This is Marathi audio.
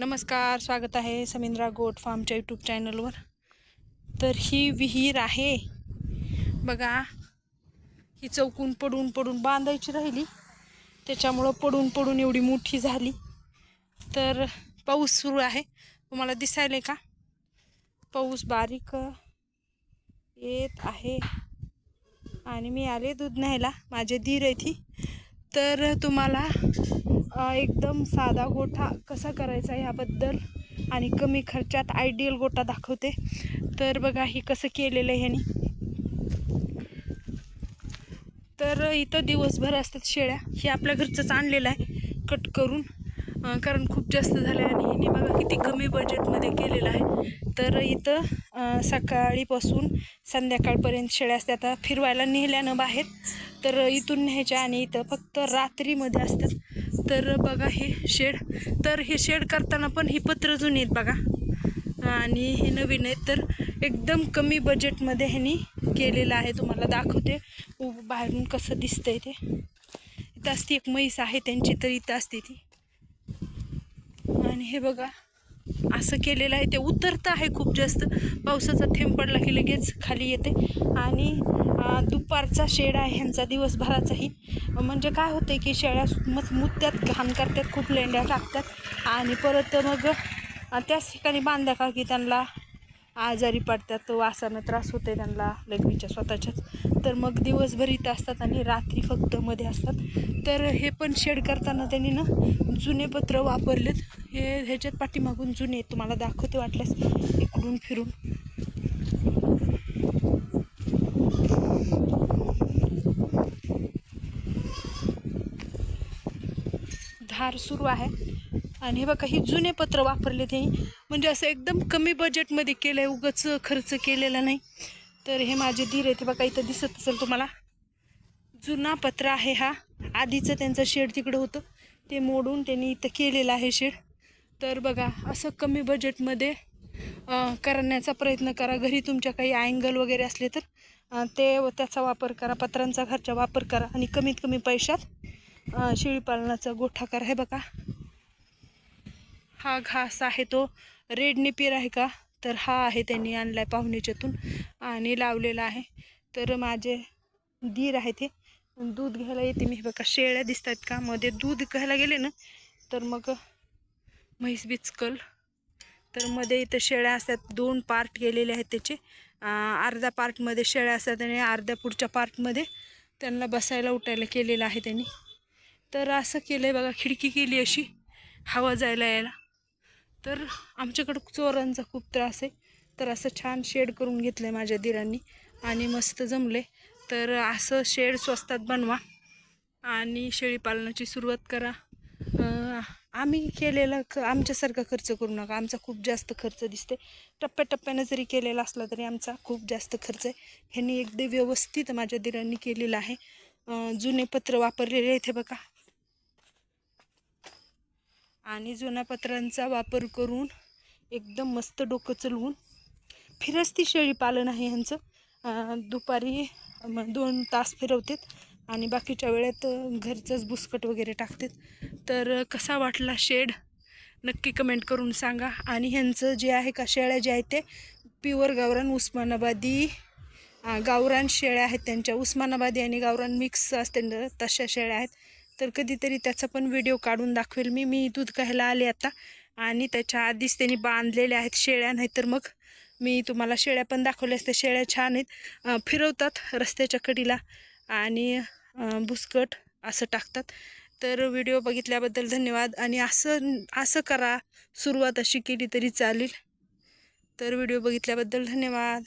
नमस्कार स्वागत आहे समिंद्रा गोट फार्मच्या यूट्यूब चॅनलवर. तर ही विहीर आहे. बघा ही चौकून पडून पडून बांधायची राहिली. त्याच्यामुळं पडून पडून एवढी मोठी झाली. तर पाऊस सुरू आहे. तुम्हाला दिसायला का? पाऊस बारीक येत आहे. आणि मी आले दूध न्यायला. माझे धीर आहे ती तर तुम्हाला एकदम साधा गोठा कसा करायचा ह्याबद्दल आणि कमी खर्चात आयडियल गोठा दाखवते. तर बघा हे कसं केलेलं आहे ह्यानी. तर इथं दिवसभर असतात शेळ्या. हे आपल्या घरचंच आणलेलं आहे कट करून. कारण खूप जास्त झालं आहे आणि ह्याने बघा किती कमी बजेटमध्ये केलेलं आहे. तर इथं सकाळीपासून संध्याकाळपर्यंत शेळ्या असतात. आता फिरवायला नेल्यानं बाहेर. तर इथून न्यायच्या आणि इथं फक्त रात्रीमध्ये असतात. तर बघा हे शेड. तर हे शेड करताना पण ही पत्र जुनी आहेत बघा. आणि हे नवीन आहेत. तर एकदम कमी बजेटमध्ये ह्यानी केलेलं आहे. तुम्हाला दाखवते. उ- बाहेरून कसं दिसतंय ते. इथं असते एक म्हैस आहे त्यांची तर इथं असते ती. आणि हे बघा. असं केलेलं आहे. ते उतरतं आहे खूप जास्त. पावसाचा थेंब पडला की लगेच खाली येते. आणि दुपारचा शेड आहे ह्यांचा दिवसभराचाही. म्हणजे काय होतं की शेळ्या मग मुत्यात घाण करतात खूप लेंड्या टाकतात. आणि परत मग त्याच ठिकाणी बांधल्या का की त्यांना आजारी पडतात वासानं त्रास होते त्यांना लघवीच्या स्वतःच्याच. तर मग दिवसभर इथं असतात आणि रात्री फक्त मध्ये असतात. तर हे पण शेड करताना त्यांनी ना जुने पत्र वापरलेत. हे ह्याच्यात पाठीमागून जुने तुम्हाला दाखवते वाटल्यास. इकडून फिरून. धार सुरू आहे. आणि हे बघा ही जुने पत्र वापरले त्यांनी म्हणजे असं एकदम कमी बजेटमध्ये केलं आहे उगाच खर्च केलेला नाही. तर हे माझे धीर आहे ते बघा इथं दिसत असेल तुम्हाला. जुना पत्र आहे हा. आधीचं त्यांचं शेड तिकडं होतं. ते मोडून त्यांनी इथं केलेलं आहे शेड. तर बघा असं कमी बजेटमध्ये करण्याचा प्रयत्न करा. घरी तुमच्या काही अँगल वगैरे असले तर ते व त्याचा वापर करा. पत्रांचा घरचा वापर करा. आणि कमीत कमी पैशात शेळीपालनाचा गोठा करा. हे बघा. हा घास आहे तो रेड निपीर आहे का? तर हा आहे त्यांनी आणला आहे पाहुणेच्यातून आणि लावलेला आहे. तर माझे दीर आहे ते. दूध घ्यायला येते मी. बघा शेळ्या दिसतात का? मध्ये दूध घ्यायला गेले ना तर मग म्हैस बिचकल. तर मध्ये इथं शेळ्या असतात दोन पार्ट गेलेले आहेत त्याचे. अर्धा अर्ध्या पार्टमध्ये शेळ्या असतात आणि अर्ध्या पुढच्या पार्टमध्ये त्यांना बसायला उठायला केलेलं आहे त्यांनी. तर असं केलं आहे बघा खिडकी केली अशी. हवा जायला यायला. तर आमच्याकडं चोरांचा खूप त्रास आहे. तर असं छान शेड करून घेतलं आहे माझ्या दिरांनी आणि मस्त जमले तर असं शेड स्वस्तात बनवा आणि शेळीपालनाची सुरुवात करा. आम्ही केलेला ख आमच्यासारखा खर्च करू नका. आमचा खूप जास्त खर्च दिसते टप्प्याटप्प्यानं जरी केलेला असला तरी आमचा खूप जास्त खर्च आहे. ह्यांनी एकदा व्यवस्थित माझ्या दिरांनी केलेला आहे. जुने पत्र वापरलेले आहेत ते बघा. आणि जुन्या पत्रांचा वापर करून एकदम मस्त डोकं चलवून फिरस्ती शेळी पालन आहे ह्यांचं. दुपारी दोन तास फिरवतात आणि बाकीच्या वेळेत घरचंच बुसकट वगैरे टाकतात. तर कसा वाटला शेड? नक्की कमेंट करून सांगा. आणि ह्यांचं जे आहे का शेळ्या जे आहेत ते प्युअर गावरान उस्मानाबादी गावरान शेळ्या आहेत त्यांच्या. उस्मानाबादी आणि गावरान मिक्स असते तशा शेळ्या आहेत. तर कधीतरी त्याचा पण व्हिडिओ काढून दाखवेल मी. मी दूध घ्यायला आले आता आणि त्याच्या आधीच त्यांनी बांधलेल्या आहेत शेळ्या नाही तर मग मी तुम्हाला शेळ्या पण दाखवल्या असत्या. शेळ्या छान आहेत. फिरवतात रस्त्याच्या कडीला आणि भुसकट बुसकट असं टाकतात. तर व्हिडिओ बघितल्याबद्दल धन्यवाद आणि असं असं करा. सुरुवात अशी केली तरी चालेल. तर व्हिडिओ बघितल्याबद्दल धन्यवाद.